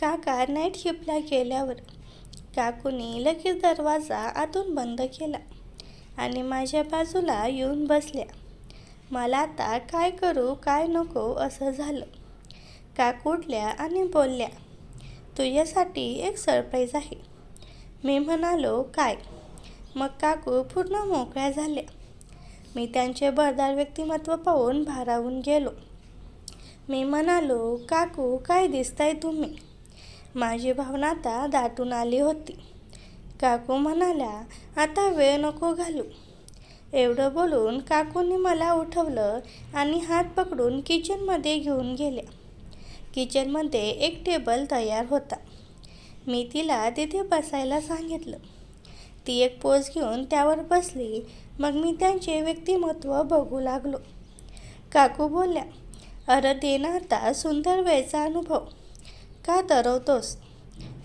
काका नाईट शिपला गेल्यावर काकूने लगेच दरवाजा आतून बंद केला आणि माझ्या बाजूला येऊन बसल्या. मला आता काय करू काय नको असं झालं. काकू उठल्या आणि बोलल्या तुझ्यासाठी एक सरप्राईज आहे. मी म्हणालो काय? मग काकू पूर्ण मोकळ्या झाल्या. मी त्यांचे भरदार व्यक्तिमत्व पाहून भारावून गेलो. मी म्हणालो काकू काय दिसताय तुम्ही? माझी भावना आता दाटून आली होती. काकू म्हणाल्या आता वेळ नको घालू. एवढं बोलून काकूंनी मला उठवलं आणि हात पकडून किचनमध्ये घेऊन गेल्या. किचनमध्ये एक टेबल तयार होता. मी तिला तिथे बसायला सांगितलं. ती एक पोज घेऊन त्यावर बसली. मग मी त्यांचे व्यक्तिमत्व बघू लागलो. काकू बोलल्या अरे दे ना आता सुंदर वेळचा अनुभव. का तरवतोस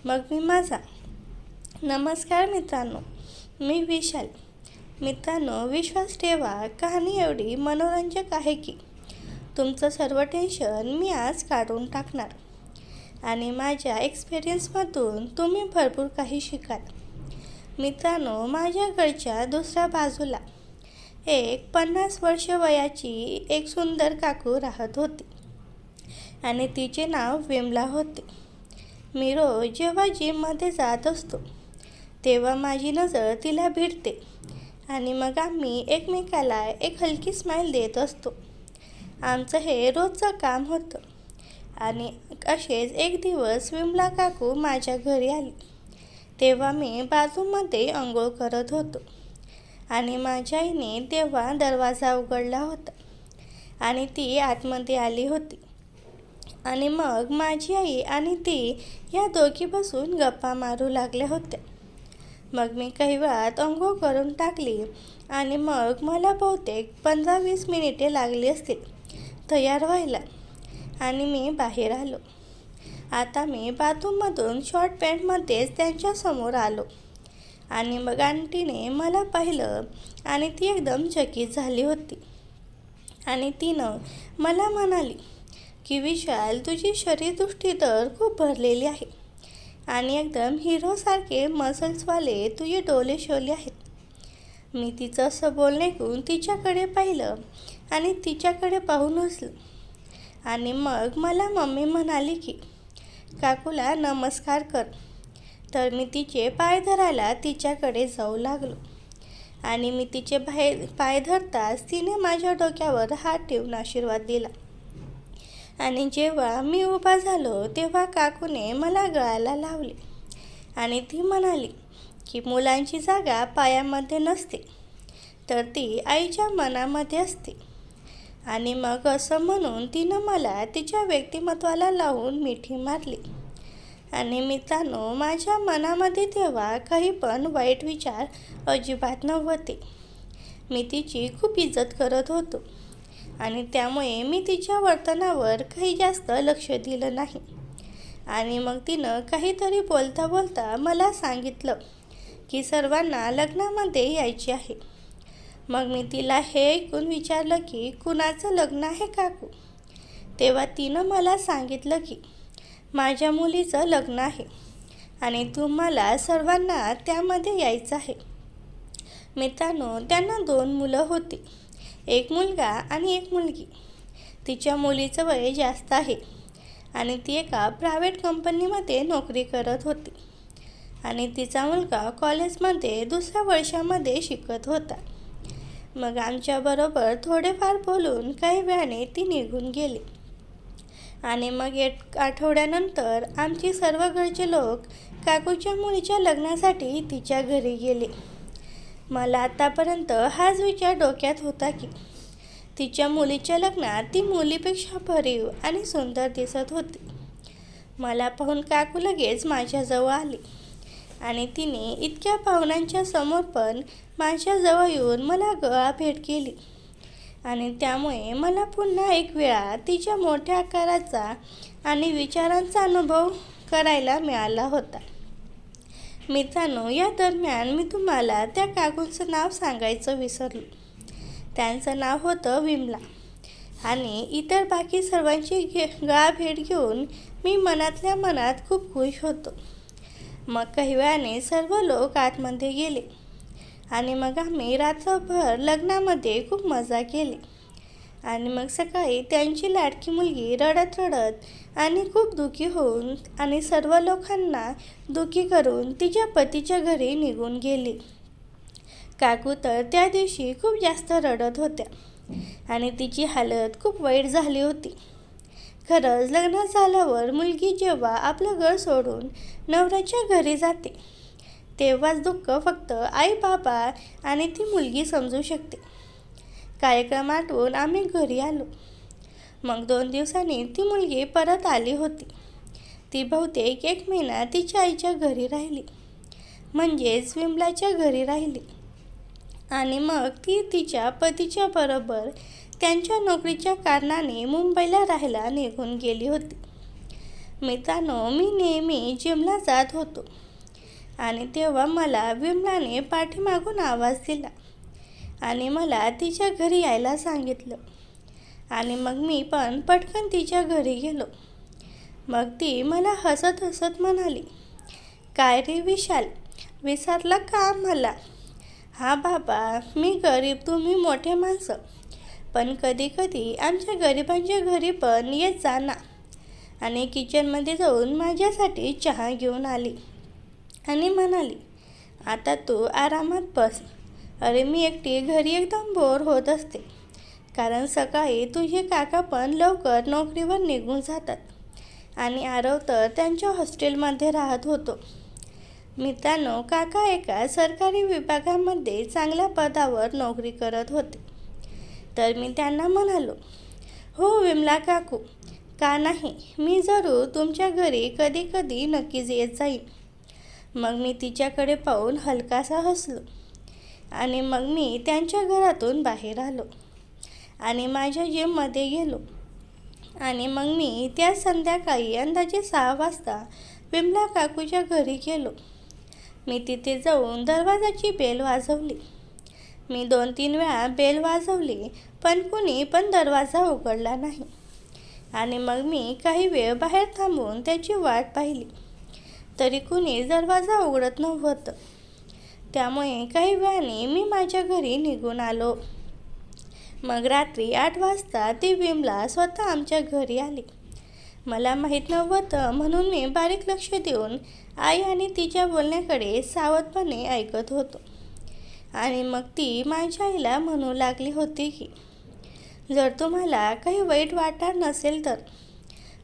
मग मी माझा. नमस्कार मित्रांनो मी विशाल. मित्रांनो विश्वास ठेवा कहाणी एवढी मनोरंजक आहे की. तुमचं सर्व टेन्शन मी आज काढून टाकणार. आणि माझ्या एक्सपिरियन्समधून तुम्ही भरपूर काही शिकाल. मित्रांनो माझ्या घरच्या दुसऱ्या बाजूला एक पन्नास वर्ष वयाची एक सुंदर काकू राहत होती. आणि तिचे नाव विमला होते. मी रोज जेव्हा जिममध्ये जात असतो तेव्हा माझी नजर तिला भिडते आणि मग आम्ही एकमेकाला एक हलकी स्माईल देत असतो. आमचं हे रोजचं काम होतं आणि असेच एक दिवस विमला काकू माझ्या घरी आली. तेव्हा मी बाजूमध्ये आंघोळ करत होतो आणि माझ्या आईने तेव्हा दरवाजा उघडला होता आणि ती आतमध्ये आली होती. आणि मग माझी आई आणि ती या दोघी बसून गप्पा मारू लागल्या होत्या. मग मी काही वेळात अंघोळ करून टाकली आणि मग मला बहुतेक पंधरा वीस मिनिटे लागली असतील तयार व्हायला. आणि मी बाहेर आलो. आता मी बाथरूममधून शॉर्ट पॅन्टमध्येच त्यांच्यासमोर आलो. आणि मग आंटीने मला पाहिलं आणि ती एकदम चकित झाली होती. आणि तिनं मला म्हणाली की विशाल तुझी शरीरदृष्टी तर खूप भरलेली आहे. आणि एकदम हिरोसारखे मसल्सवाले तुझे डोले शोले आहेत. मी तिचं असं बोलणे ऐकून तिच्याकडे पाहिलं आणि तिच्याकडे पाहून हसलं. आणि मग मला मम्मी म्हणाली की काकूला नमस्कार कर. तर मी तिचे पाय धरायला तिच्याकडे जाऊ लागलो. आणि मी तिचे बाहेर पाय धरताच तिने माझ्या डोक्यावर हात ठेवून आशीर्वाद दिला. आणि जेव्हा मी उभा झालो तेव्हा काकूने मला गळाला लावले. आणि ती म्हणाली की मुलांची जागा पायामध्ये नसते तर ती आईच्या मनामध्ये असते. आणि मग असं म्हणून तिनं मला तिच्या व्यक्तिमत्वाला लावून मिठी मारली. आणि मित्रांनो माझ्या मनामध्ये तेव्हा काही पण वाईट विचार अजिबात नव्हते. मी तिची खूप इज्जत करत होतो. आणि त्यामुळे मी तिच्या वर्तनावर काही जास्त लक्ष दिलं नाही. आणि मग तिनं काहीतरी बोलता बोलता मला सांगितलं की सर्वांना लग्नामध्ये यायचे आहे. मग मी तिला हे ऐकून विचारलं की कुणाचं लग्न आहे काकू? तेव्हा तिनं मला सांगितलं की माझ्या मुलीचं लग्न आहे आणि तुम्हाला सर्वांना त्यामध्ये यायचं आहे. मित्रांनो त्यांना दोन मुलं होती. एक मुलगा आणि एक मुलगी. तिच्या मुलीचं वय जास्त आहे आणि ती एका प्रायव्हेट कंपनीमध्ये नोकरी करत होती. आणि तिचा मुलगा कॉलेजमध्ये दुसऱ्या वर्षामध्ये शिकत होता. मग आमच्याबरोबर थोडेफार बोलून काही वेळाने ती निघून गेली. आणि मग एक आठवड्यानंतर आमची सर्व घरचे लोक काकूच्या मुलीच्या लग्नासाठी तिच्या घरी गेले. मला आतापर्यंत हाच विचार डोक्यात होता की तिच्या मुलीच्या लग्नात ती मुलीपेक्षा भरीव आणि सुंदर दिसत होती. मला पाहून काकू लगेच माझ्याजवळ आली आणि तिने इतक्या पाहुण्यांच्या समोर पण माझ्याजवळ येऊन मला गळा भेट केली आणि त्यामुळे मला पुन्हा एक वेळा तिच्या मोठ्या आकाराचा आणि विचारांचा अनुभव करायला मिळाला होता. मित्रांनो या दरम्यान मी तुम्हाला त्या काकूंचं नाव सांगायचं विसरलो. त्यांचं नाव होतं विमला. आणि इतर बाकी सर्वांची घे भेट घेऊन मी मनातल्या मनात खूप खुश होतो. मग काही वेळाने सर्व लोक आतमध्ये गेले. आणि मग आम्ही रात्रभर लग्नामध्ये खूप मजा केली. आणि मग सकाळी त्यांची लाडकी मुलगी रडत रडत आणि खूप दुःखी होऊन आणि सर्व लोकांना दुःखी करून तिच्या पतीच्या घरी निघून गेली. काकू तर त्या दिवशी खूप जास्त रडत होत्या आणि तिची हालत खूप वाईट झाली होती. खरंच लग्न झाल्यावर मुलगी जेव्हा आपलं घर सोडून नवऱ्याच्या घरी जाते तेव्हाच दुःख फक्त आई बाबा आणि ती मुलगी समजू शकते. कार्यक्रम आम्ही घरी आलो. मग दोन दिवसांनी ती मुलगी परत आली होती. ती बहुतेक एक महिना तिच्या आईच्या घरी राहिली. म्हणजेच विमलाच्या घरी राहिली. आणि मग ती तिच्या पतीच्या बरोबर त्यांच्या नोकरीच्या कारणाने मुंबईला राहायला निघून गेली होती. मित्रांनो मी नेहमी जिमला जात होतो. आणि तेव्हा मला विमलाने पाठीमागून आवाज दिला. आणि मला तिच्या घरी यायला सांगितलं. आणि मग मी पण पटकन तिच्या घरी गेलो. मग ती मला हसत हसत म्हणाली काय रे विशाल विसरला का मला हा बाबा मी गरीब तुम्ही मोठे माणसं. पण कधी कधी आमच्या गरिबांच्या घरी पण येत जा ना आणि किचनमध्ये जाऊन माझ्यासाठी चहा घेऊन आली. आणि म्हणाली आता तू आरामात बस. अरे मी एकटी घरी एकदम बोर होत असते. कारण सकाळी तुझे काका पण लवकर नोकरीवर निघून जातात. आणि आरव तर त्यांच्या हॉस्टेलमध्ये राहत होतो. मित्रांनो काका एका सरकारी विभागामध्ये चांगल्या पदावर नोकरी करत होते. तर मी त्यांना म्हणालो हो विमला काकू का नाही? मी जरूर तुमच्या घरी कधी कधी नक्कीच येत जाईन. मग मी तिच्याकडे पाहून हलकासा हसलो. आणि मग मी त्यांच्या घरातून बाहेर आलो आणि माझ्या जिममध्ये गेलो. आणि मग मी त्या संध्याकाळी अंदाजे सहा वाजता विमला काकूच्या घरी गेलो. मी तिथे जाऊन दरवाजाची बेल वाजवली. मी दोन तीन वेळा बेल वाजवली पण कुणी पण दरवाजा उघडला नाही. आणि मग मी काही वेळ बाहेर थांबून त्याची वाट पाहिली. तरी कुणी दरवाजा उघडत नव्हतं. त्यामुळे काही वेळाने मी माझ्या घरी निघून आलो. मग रात्री आठ वाजता ती विमला स्वतः आमच्या घरी आली. मला माहीत नव्हतं म्हणून मी बारीक लक्ष देऊन आई आणि तिच्या बोलण्याकडे सावधपणे ऐकत होतो. आणि मग ती माझ्या आईला म्हणू लागली होती की जर तुम्हाला काही वाईट वाटणार नसेल तर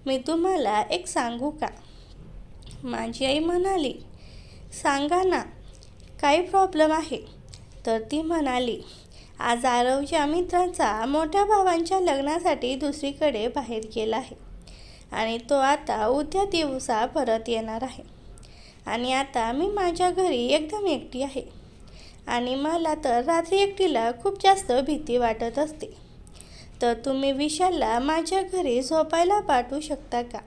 मी तुम्हाला एक सांगू का? माझी आई म्हणाली सांगा ना काही प्रॉब्लेम आहे. तर ती म्हणाली आज आरवच्या मित्राचा मोठ्या भावांच्या लग्नासाठी दुसरीकडे बाहेर गेला आहे आणि तो आता उद्या दिवसा परत येणार आहे. आणि आता मी माझ्या घरी एकदम एकटी आहे आणि मला तर रात्री एकटीला खूप जास्त भीती वाटत असते. तर तुम्ही विशालला माझ्या घरी झोपायला पाठवू शकता का?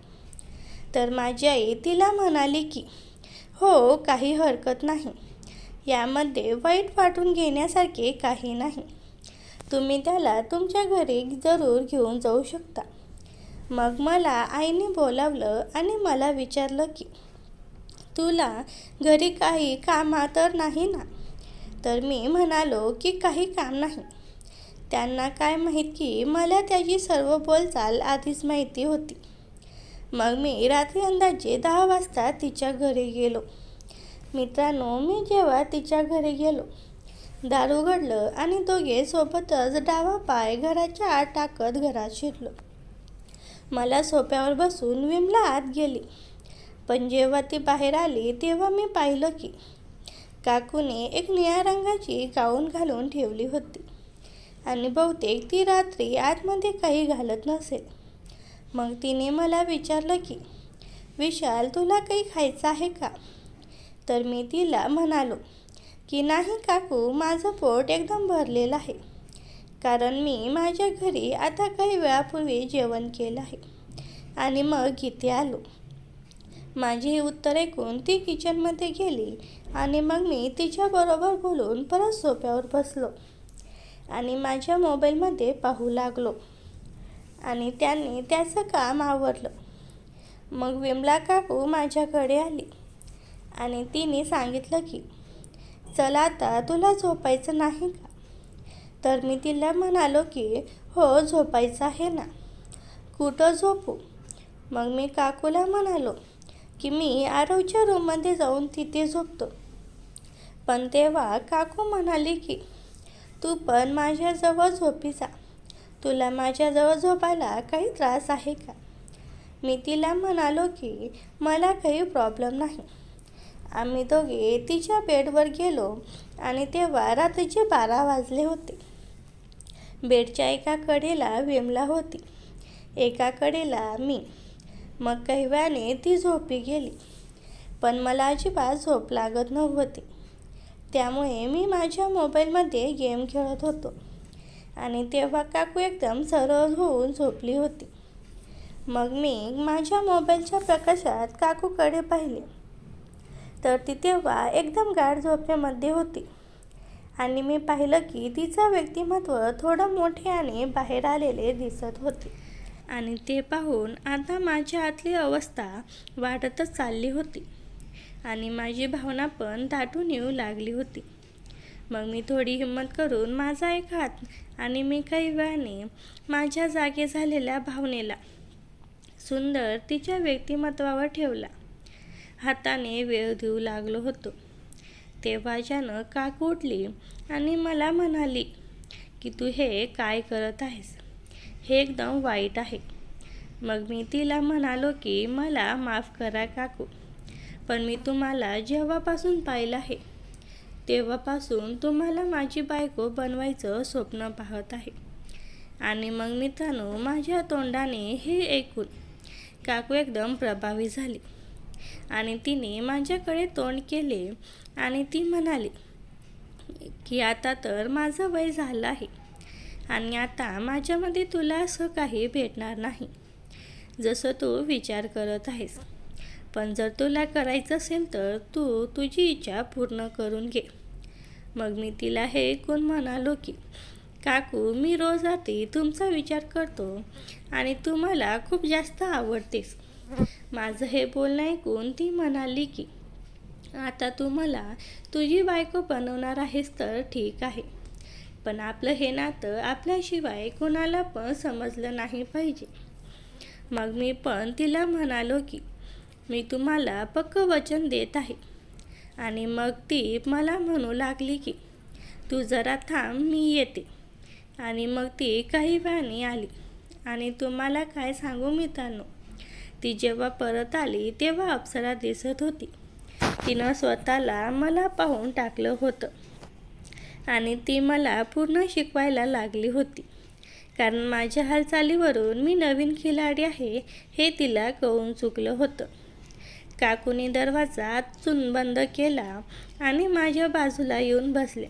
तर माझी आई तिला म्हणाली की हो काही हरकत नाही. यामध्ये वाईट वाटून घेण्यासारखे काही नाही. तुम्ही त्याला तुमच्या घरी जरूर घेऊन जाऊ शकता. मग मला आईने बोलावलं आणि मला विचारलं की तुला घरी काही कामा तर नाही ना? तर मी म्हणालो की काही काम नाही. त्यांना काय माहीत की मला त्याची सर्व बोलचाल आधीच माहिती होती. मग मी रात्री अंदाजे दहा वाजता तिच्या घरी गेलो. मित्रांनो मी जेव्हा तिच्या घरी गेलो दार उघडलं आणि दोघे सोबतच डावा पाय घराच्या आत टाकत घरात शिरलो. मला सोप्यावर बसून विमला आत गेली. पण जेव्हा ती बाहेर आली तेव्हा मी पाहिलं की काकूने एक निळ्या रंगाची गाऊन घालून ठेवली होती आणि बहुतेक ती रात्री आतमध्ये काही घालत नसेल मग तिने मला विचारलं की विशाल तुला काही खायचं आहे का? तर मी तिला म्हणालो की नाही काकू माझं पोट एकदम भरलेलं आहे. कारण मी माझ्या घरी आता काही वेळापूर्वी जेवण केलं आहे. आणि मग इथे आलो. माझी ही उत्तर ऐकून ती किचनमध्ये गेली आणि मग मी तिच्याबरोबर बोलून परत सोप्यावर बसलो आणि माझ्या मोबाईलमध्ये पाहू लागलो आणि त्यांनी त्याचं काम आवरलं. मग विमला काकू माझ्याकडे आली. आणि तिने सांगितलं की चला आता तुला झोपायचं नाही का? तर मी तिला म्हणालो की हो झोपायचं आहे ना. कुठं झोपू? मग मी काकूला म्हणालो की मी आरोच्या रूममध्ये जाऊन तिथे झोपतो. पण तेव्हा काकू म्हणाली की तू पण माझ्याजवळ झोपी जा. तुला माझ्याजवळ झोपायला काही त्रास आहे का? मी तिला म्हणालो की मला काही प्रॉब्लेम नाही. आम्ही दोघे तिच्या बेडवर गेलो आणि तेव्हा रात्रीचे बारा वाजले होते. बेडच्या एका कडेला विमला होती. एका कडेला मी. मग कैव्याने ती झोपी गेली. पण मला अजिबात झोप लागत नव्हती. त्यामुळे मी माझ्या मोबाईलमध्ये गेम खेळत होतो. आणि तेव्हा काकू एकदम सरळ होऊन झोपली होती. मग मी माझ्या मोबाईलच्या प्रकाशात काकूकडे पाहिले. तर ती तेव्हा एकदम गाढ झोपेमध्ये होती. आणि मी पाहिलं की तिचं व्यक्तिमत्व थोडं मोठे आणि बाहेर आलेले दिसत होते. आणि ते पाहून आता माझ्या आतली अवस्था वाढतच चालली होती. आणि माझी भावना पण दाटून येऊ लागली होती. मग मी थोडी हिंमत करून माझा एक हात आणि मी काही वेळाने माझ्या जागे झालेल्या भावनेला सुंदर तिच्या व्यक्तिमत्वावर ठेवला. हाताने वेळ देऊ लागलो होतो. तेव्हा ज्यानं काक उठली आणि मला म्हणाली की तू हे काय करत आहेस? हे एकदम वाईट आहे. मग मी तिला म्हणालो की मला माफ करा काकू पण मी तुम्हाला जेव्हापासून पाहिलं आहे तेव्हापासून तुम्हाला माझी बायको बनवायचं स्वप्न पाहत आहे. आणि मग मित्रांनो माझ्या तोंडाने हे ऐकून काकू एकदम प्रभावी झाली. आणि तिने माझ्याकडे तोंड केले आणि ती म्हणाली की आता तर माझं वय झालं आहे आणि आता माझ्यामध्ये तुला असं काही भेटणार नाही. जसं तू विचार करत आहेस. पण जर तुला करायचं असेल तर तू तुझी इच्छा पूर्ण करून घे. मग मी तिला हे ऐकून म्हणालो की काकू मी रोज रात्री तुमचा विचार करतो आणि तू मला खूप जास्त आवडतेस. माझं हे बोलणं ऐकून ती म्हणाली की आता तू मला तुझी बायको बनवणार आहेस तर ठीक आहे. पण आपलं हे नातं आपल्याशिवाय कोणाला पण समजलं नाही पाहिजे. मग मी पण तिला म्हणालो की मी तुम्हाला पक्क वचन देत आहे. आणि मग ती मला म्हणू लागली की तू जरा थांब मी येते. आणि मग ती काही वेळाने आली. आणि तुम्हाला काय सांगू मित्रांनो ती जेव्हा परत आली तेव्हा अप्सरा दिसत होती. तिनं स्वतःला मला पाहून टाकलं होतं. आणि ती मला पूर्ण शिकवायला लागली होती. कारण माझ्या हालचालीवरून मी नवीन खिलाडी आहे हे तिला कळून चुकलं होतं. काकूने दरवाजा चुन बंद केला आणि माझ्या बाजूला येऊन बसले.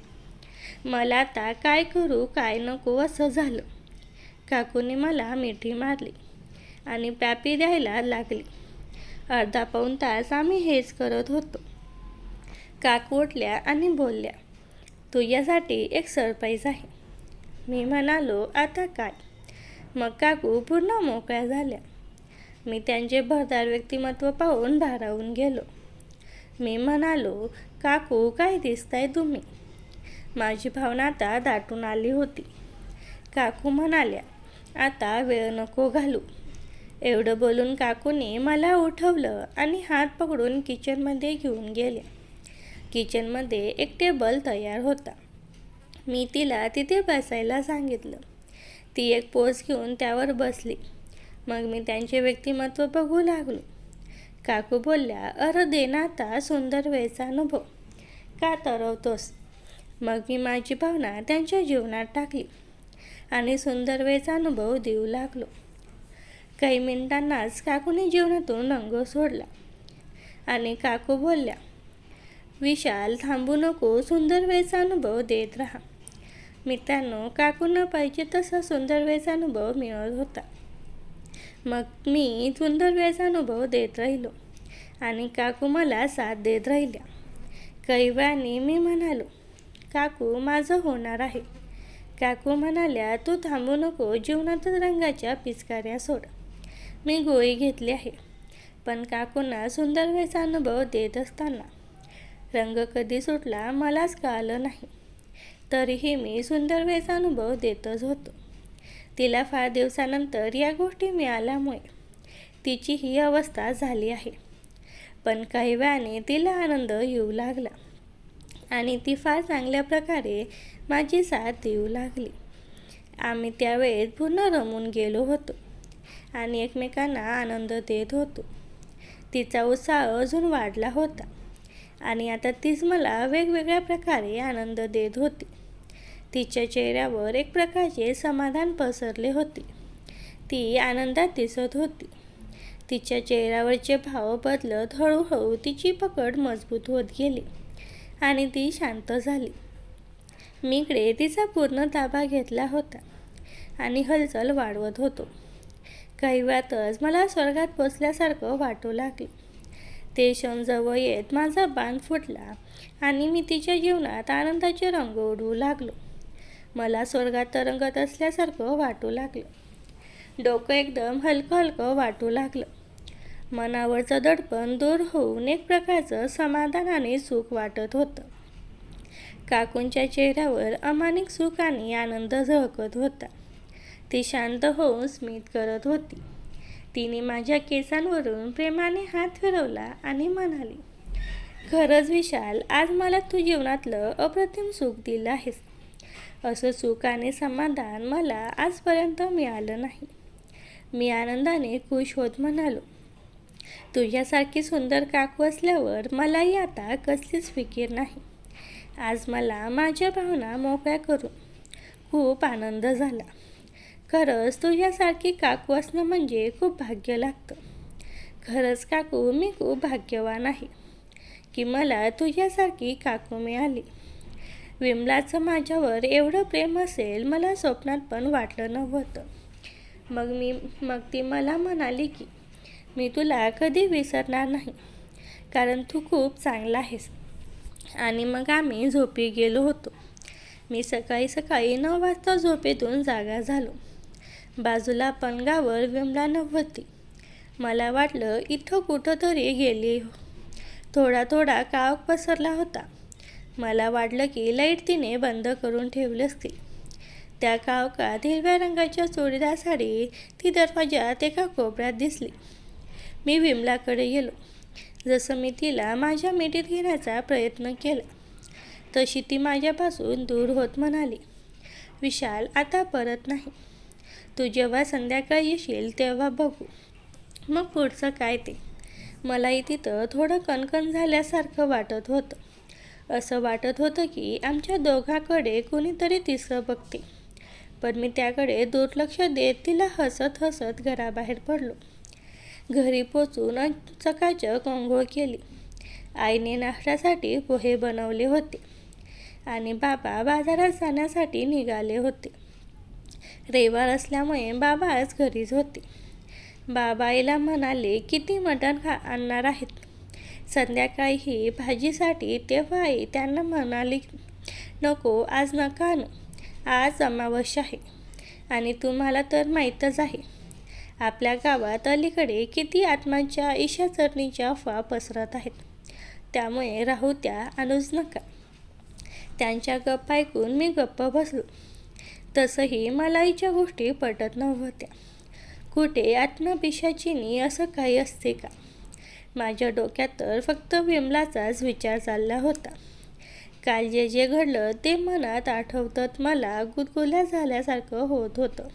मला आता काय करू काय नको असं झालं. काकूने मला मिठी मारली. आणि पॅपी द्यायला लागली. अर्धा पाऊण तास आम्ही हेच करत होतो. काकू उठल्या आणि बोलल्या तुझ्यासाठी एक सरप्राईज आहे. मी म्हणालो आता काय? मग काकू पूर्ण मोकळ्या झाल्या. मी त्यांचे भरदार व्यक्तिमत्व पाहून भारावून गेलो. मी म्हणालो काकू काय दिसताय तुम्ही? माझी भावना आता दाटून आली होती. काकू म्हणाल्या आता वेळ नको घालू. एवढं बोलून काकूने मला उठवलं आणि हात पकडून किचनमध्ये घेऊन गेले. किचनमध्ये एक टेबल तयार होता. मी तिला तिथे बसायला सांगितलं. ती एक पोज घेऊन त्यावर बसली. मग मी त्यांचे व्यक्तिमत्व बघू लागलो. काकू बोलल्या अर देनाता सुंदर वेळचा अनुभव. का तरवतोस? मग मी माझी भावना त्यांच्या जीवनात टाकली आणि सुंदर वेळचा अनुभव देऊ लागलो. काही मिनिटांनाच काकूने जीवनातून रंग सोडला. आणि काकू बोलल्या विशाल थांबू नको सुंदर वेळचा अनुभव देत राहा. मित्रांनो काकूंना पाहिजे तसा सुंदर वेळचा अनुभव मिळत होता. मग मी सुंदर वेळचा अनुभव देत राहिलो आणि काकू मला साथ देत राहिल्या. काही वेळाने मी म्हणालो काकू माझं होणार आहे. काकू म्हणाल्या तू थांबू नको जीवनातच रंगाच्या पिचकाऱ्या सोड. मी गोळी घेतली आहे. पण काकूंना सुंदर व्हायचा अनुभव देत असताना रंग कधी सुटला मलाच कळालं नाही. तरीही मी सुंदर व्हायचा अनुभव देतच होतो. तिला फार दिवसानंतर या गोष्टी मिळाल्यामुळे तिची ही अवस्था झाली आहे. पण काही वेळाने तिला आनंद येऊ लागला आणि ती फार चांगल्या प्रकारे माझी साथ देऊ लागली. आम्ही त्यावेळेस पूर्ण रमून गेलो होतो. आणि एकमेकांना आनंद देत होतो. तिचा उत्साह अजून वाढला होता. आणि आता तीच मला वेगवेगळ्या प्रकारे आनंद देत होती. तिच्या चेहऱ्यावर एक प्रकारचे समाधान पसरले होते. ती आनंदात दिसत होती. तिच्या चेहऱ्यावरचे भाव बदलत हळूहळू तिची पकड मजबूत होत गेली आणि ती शांत झाली. मी इकडे तिचा पूर्ण ताबा घेतला होता आणि हलचल वाढवत होतो. काही वेळातच मला स्वर्गात पोचल्यासारखं वाटू लागले. ते क्षण जवळ येत माझा बांध फुटला आणि मी तिच्या जीवनात आनंदाचे रंग उडवू लागलो. मला स्वर्गात तरंगत असल्यासारखं वाटू लागलं. डोकं एकदम हलकं हलकं वाटू लागलं. मनावरचं दडपण दूर होऊन एक प्रकारचं समाधान आणि सुख वाटत होतं. काकूंच्या चेहऱ्यावर अमानिक सुख आणि आनंद झळकत होता. ती शांत होऊन स्मित करत होती. तिने माझ्या केसांवरून प्रेमाने हात फिरवला आणि म्हणाली खरंच विशाल आज मला तू जीवनातलं अप्रतिम सुख दिलं आहेस असं सुख आणि समाधान मला आजपर्यंत मिळालं नाही. मी आनंदाने खुश होत म्हणालो तुझ्यासारखी सुंदर काकू असल्यावर मलाही आता कसलीच फिकीर नाही. आज मला माझ्या भावना मोकळ्या करून खूप आनंद झाला. खरंच तुझ्यासारखी काकू असणं म्हणजे खूप भाग्य लागतं. खरंच काकू मी खूप भाग्यवान आहे की मला तुझ्यासारखी काकू मिळाली. विमलाचं माझ्यावर एवढं प्रेम असेल मला स्वप्नात पण वाटलं नव्हतं. मग मी मग ती मला म्हणाली की मी तुला कधी विसरणार नाही कारण तू खूप चांगला आहेस. आणि मग आम्ही झोपी गेलो होतो. मी सकाळी सकाळी नऊ वाजता झोपेतून जागा झालो. बाजूला पणगावर विमला नव्हती मला वाटलं इथं कुठं तरी गेली. थोडा थोडा काव पसरला होता. मला वाटलं की लाइट तिने बंद करून ठेवली असतील त्या कावकात हिरव्या रंगाच्या चोरीदार साडी ती दरवाजात एका कोपऱ्यात दिसली. मी विमलाकडे गेलो. जसं मी तिला माझ्या मिठीत घेण्याचा प्रयत्न केला तशी ती माझ्यापासून दूर होत म्हणाली विशाल आता परत नाही. तू जेव्हा संध्याकाळी येशील तेव्हा बघू. मग पुढचं काय ते? मलाही तिथं थोडं कणकण झाल्यासारखं वाटत होतं. असं वाटत होतं की आमच्या दोघाकडे कोणीतरी तिसरं बघते. पण मी त्याकडे दुर्लक्ष देत तिला हसत हसत घराबाहेर पडलो. घरी पोचून चकाचक अंघोळ केली. आईने नाश्त्यासाठी पोहे बनवले होते. आणि बाबा बाजारात जाण्यासाठी निघाले होते. रविवार असल्यामुळे बाबा आज घरीच होते. बाबाईला म्हणाले किती मटण खा आणणार आहेत? संध्याकाळी भाजीसाठी तेव्हा आई त्यांना म्हणाली नको आज नका आणू. आज अमावस्या आहे आणि तुम्हाला तर माहीतच आहे. आपल्या गावात अलीकडे किती आत्मांच्या ईशाचरणीच्या अफवा पसरत आहेत. त्यामुळे राहू त्या आणूच नका. त्यांच्या गप्प ऐकून मी गप्प बसलो. तसंही मलाईच्या गोष्टी पटत नव्हत्या. कुठे आत्मपिशाचिनी असं काही असते का? माझ्या डोक्यात तर फक्त विमलाचाच विचार चालला होता. काल जे जे घडलं ते मनात आठवतत मला गुदगुल्या झाल्यासारखं होत होतं.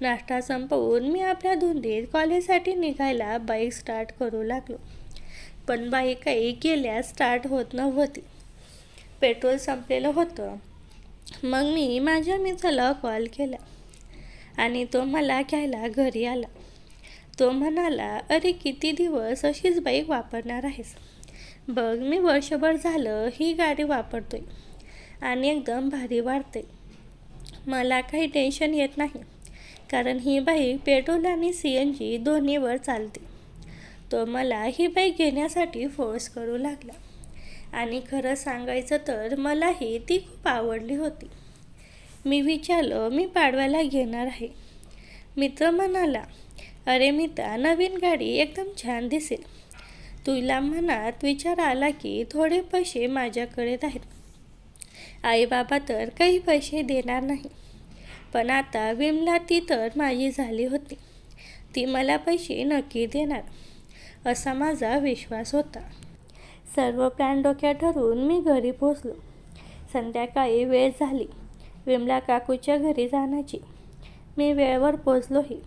नाश्ता संपवून मी आपल्या धुंदीत कॉलेजसाठी निघायला बाईक स्टार्ट करू लागलो. पण बाईक काही गेल्या स्टार्ट होत नव्हती. पेट्रोल संपलेलं होतं. मग मी माझ्या मित्राला कॉल केला आणि तो मला घ्यायला घरी आला. तो म्हणाला अरे किती दिवस अशीच बाईक वापरणार आहेस? बघ मी वर्षभर झालं ही गाडी वापरतोय आणि एकदम भारी वाढते मला काही टेन्शन येत नाही कारण ही बाईक पेट्रोल आणि सी एन जी दोन्हीवर चालते. तो मला ही बाईक घेण्यासाठी फोर्स करू लागला. आणि खरं सांगायचं तर मलाही ती खूप आवडली होती. मी विचारलं मी पाडव्याला घेणार आहे. मित्र म्हणाला अरे मिता नवीन गाडी एकदम छान दिसेल. तुला मनात विचार आला की थोडे पैसे माझ्याकडे आहेत आई बाबा तर काही पैसे देणार नाही. पण आता विमला ती तर माझी झाली होती. ती मला पैसे नक्की देणार असा माझा विश्वास होता. सर्व प्लॅन डोक्यात ठरवून मी घरी पोचलो संध्याकाळी वेळ झाली. विमला काकूच्या घरी जाण्याची. मी वेळेवर पोचलोही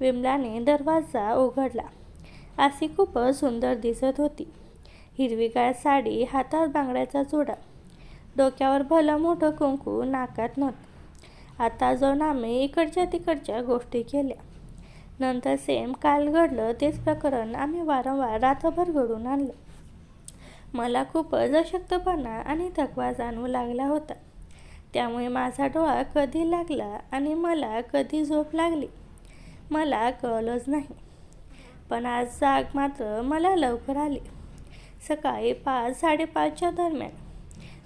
विमलाने दरवाजा उघडला. आसी खूपच सुंदर दिसत होती. हिरवीगार साडी हातात बांगड्याचा चुडा डोक्यावर भलं मोठं कुंकू नाकात नव्हतं. आता जाऊन आम्ही इकडच्या तिकडच्या गोष्टी केल्या. नंतर सेम काल घडलं तेच प्रकरण आम्ही वारंवार रात्रभर घडून आणलं. मला खूपच अशक्तपणा आणि थकवा जाणवू लागला होता. त्यामुळे माझा डोळा कधी लागला आणि मला कधी झोप लागली मला कळलंच नाही. पण आज जाग मात्र मला लवकर आली. सकाळी पाच साडेपाचच्या दरम्यान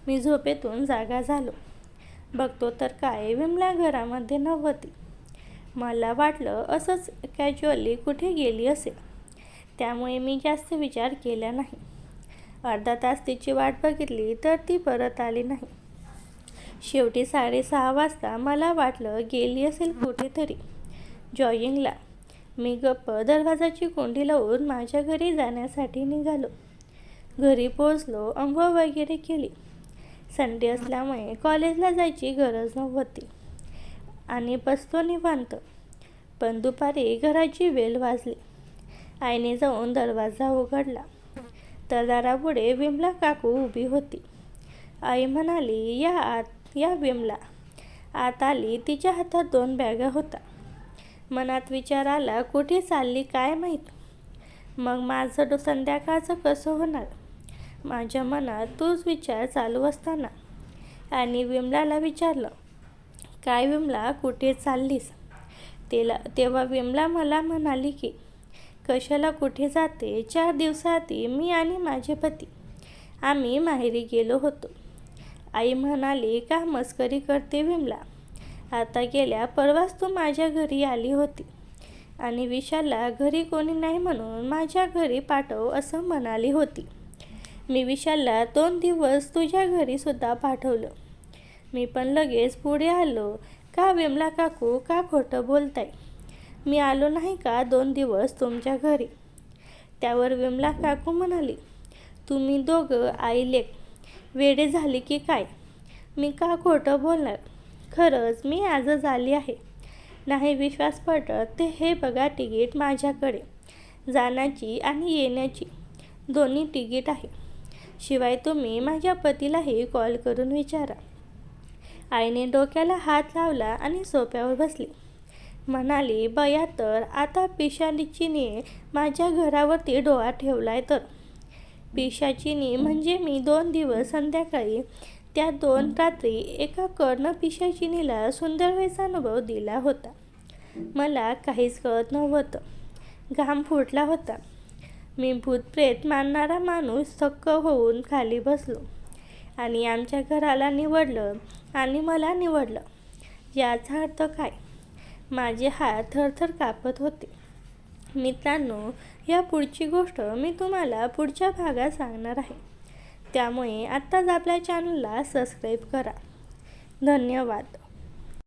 मी झोपेतून जागा झालो. बघतो तर काय विमला घरामध्ये नव्हती. मला वाटलं असंच कॅज्युअली कुठे गेली असेल. त्यामुळे मी जास्त विचार केला नाही. अर्धा तास तिची वाट बघितली तर ती परत आली नाही. शेवटी साडेसहा वाजता मला वाटलं गेली असेल कुठेतरी. जॉगिंगला. मी गप्प दरवाजाची कोंडी लावून माझ्या घरी जाण्यासाठी निघालो. घरी पोचलो अंघोळ वगैरे केली. संडे असल्यामुळे कॉलेजला जायची गरज नव्हती. आणि बसतो निवांत. पण दुपारी घराची वेल वाजली. आईने जाऊन दरवाजा उघडला. तर दारापुढे विमला काकू उभी होती. आई म्हणाली या आत या विमला. आत आली तिच्या हातात दोन बॅगा होता मनात विचार आला कुठे चालली काय माहीत? मग माझं संध्याकाळचं कसं होणार? माझ्या मनात तोच विचार चालू असताना. आणि विमलाला विचारलं काय विमला कुठे चाललीस? तेला तेव्हा विमला मला म्हणाली की कशाला कुठे जाते? चार दिवसाआधी मी आणि माझे पती आम्ही माहेरी गेलो होतो. आई म्हणाली का मस्करी करते विमला? आता गेल्या परवाच तू माझ्या घरी आली होती आणि विशालला घरी कोणी नाही म्हणून माझ्या घरी पाठव असं म्हणाली होती. मी विशालला दोन दिवस तुझ्या घरीसुद्धा पाठवलं. मी पण लगेच पुढे आलो. का विमला काकू का खोटं बोलताय? मी आलो नाही का दोन दिवस तुमच्या घरी? त्यावर विमला काकू म्हणाली तुम्ही दोघं आई लेख वेडे झाली की काय? मी का खोटं बोलणार? खरंच मी आजच आली आहे. नाही विश्वास पटत ते हे बघा तिकीट माझ्याकडे जाण्याची आणि येण्याची. दोन्ही तिकीट आहे. शिवाय तुम्ही माझ्या पतीलाही कॉल करून विचारा. आईने डोक्याला हात लावला आणि सोप्यावर बसली. म्हणाली बया तर आता पिशाचिनी माझ्या घरावरती डोळा ठेवलाय तर. पिशाचिनी म्हणजे मी दोन दिवस संध्याकाळी त्या दोन रात्री एका कर्ण पिशाचिनीला सुंदर अनुभव दिला होता. मला काहीच कळत नव्हतं. घाम फुटला होता. मी भूतप्रेत मानणारा माणूस थक्क होऊन खाली बसलो आणि आमच्या घराला निवडलं आणि मला निवडलं. याचा अर्थ काय? माझे हात थरथर कापत होते. मित्रांनो या पुढची गोष्ट मी तुम्हाला पुढच्या भागात सांगणार आहे. त्यामुळे आत्ताच आपल्या चॅनलला सबस्क्राईब करा. धन्यवाद.